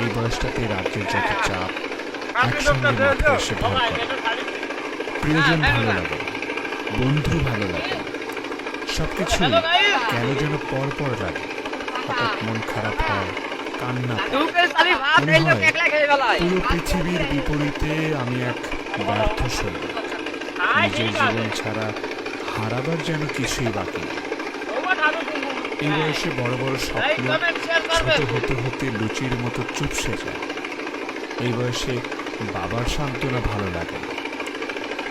এই বয়সটাতে রাজ্যের যত চাপ একসঙ্গে মাথায় এসে ভর করে প্রিয়জন ভালো লাগে বন্ধু ভালো লাগে। সবকিছু কেন যেন পর পর লাগে হঠাৎ মন খারাপ হয় কান্না পুরো পৃথিবীর বিপরীতে আমি এক ব্যর্থ সৈনিক। নিজের জীবন ছাড়া হারাবার যেন কিছুই বাকি নেই। এই বয়সে বড় বড় স্বপ্ন ছোট হতে হতে লুচির মতো চুপসে যায়। এই বয়সে বাবার সান্ত্বনা ভালো লাগে। না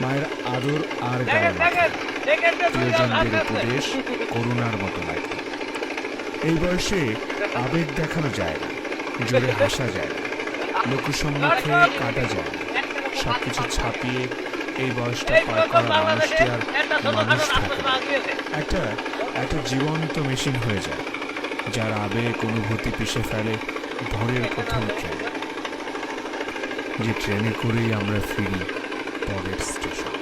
মায়ের আদর আর। প্রিয়জনদের উপদেশ করুণার মতো লাগে। এই বয়সে আবেগ দেখানো যায় না জোরে হাসা যায় না। লোকসম্মুখে কাটা যায় সবকিছু ছাপিয়ে এই বয়সটা পার করা মানুষটি আর মানুষ থাকে একটা একটা জীবন্ত মেশিন হয়ে যায়, যার আবেগ অনুভূতি পিষে ফেলে ভোরের প্রথম ট্রেন যে ট্রেনে করেই আমরা ফিরি পরের স্টেশন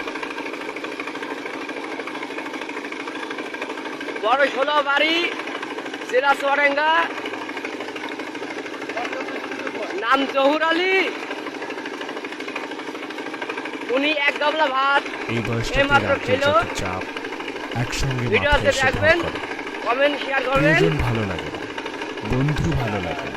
বড় ষোলো বাড়ি, সিরাজ নাম জহুর আলী। উনি এক গামলা ভাত। এই বয়সটাতে মাত্র খেলো। চাপ একসঙ্গে ভিডিওতে দেখবেন। কমেন্ট শেয়ার করবেন। ভালো লাগে বন্ধু ভালো লাগে।